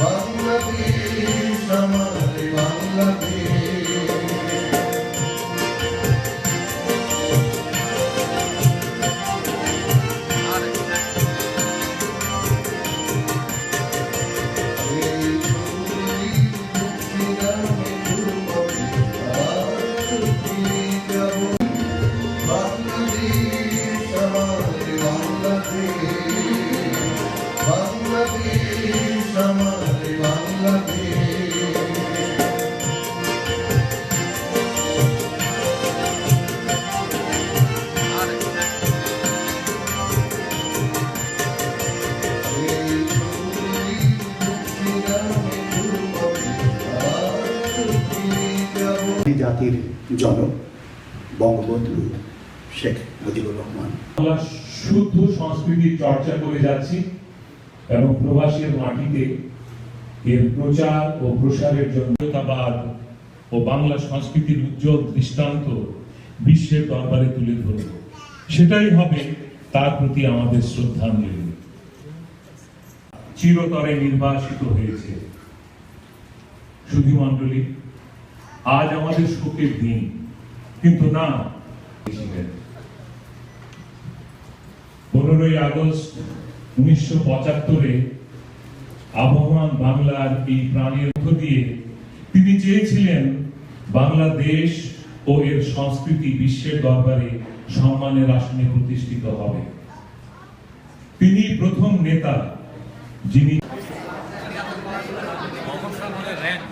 বাংলাদেশ আমাদের বাংলাদেশ আমার বাংলাদেশ জাতির জনক বঙ্গবন্ধু শেখ মুজিবুর রহমান। আমরা শুদ্ধ সংস্কৃতির চর্চা করে যাচ্ছি। এবং প্রবাসীর মাটিতে এর প্রচার ও প্রসারের জন্য ও বাংলা সংস্কৃতির উজ্জ্বল দৃষ্টান্ত বিশ্বের দরবারে তুলে ধরব। সেটাই হবে তার প্রতি আমাদের শ্রদ্ধাঞ্জলি। চিরতরে নির্বাসিত হয়েছে। সুধী মণ্ডলী আজ আমাদের শোকের দিন, কিন্তু না পনেরোই আগস্ট উনিশশো পঁচাত্তরে আবহমান বাংলার এই প্রাণের মধ্য দিয়ে তিনি চেয়েছিলেন বাংলাদেশ ও এর সংস্কৃতি বিশ্বের দরবারে সম্মানের আসনে প্রতিষ্ঠিত হবে। তিনি প্রথম নেতা যিনি র্যাঙ্ক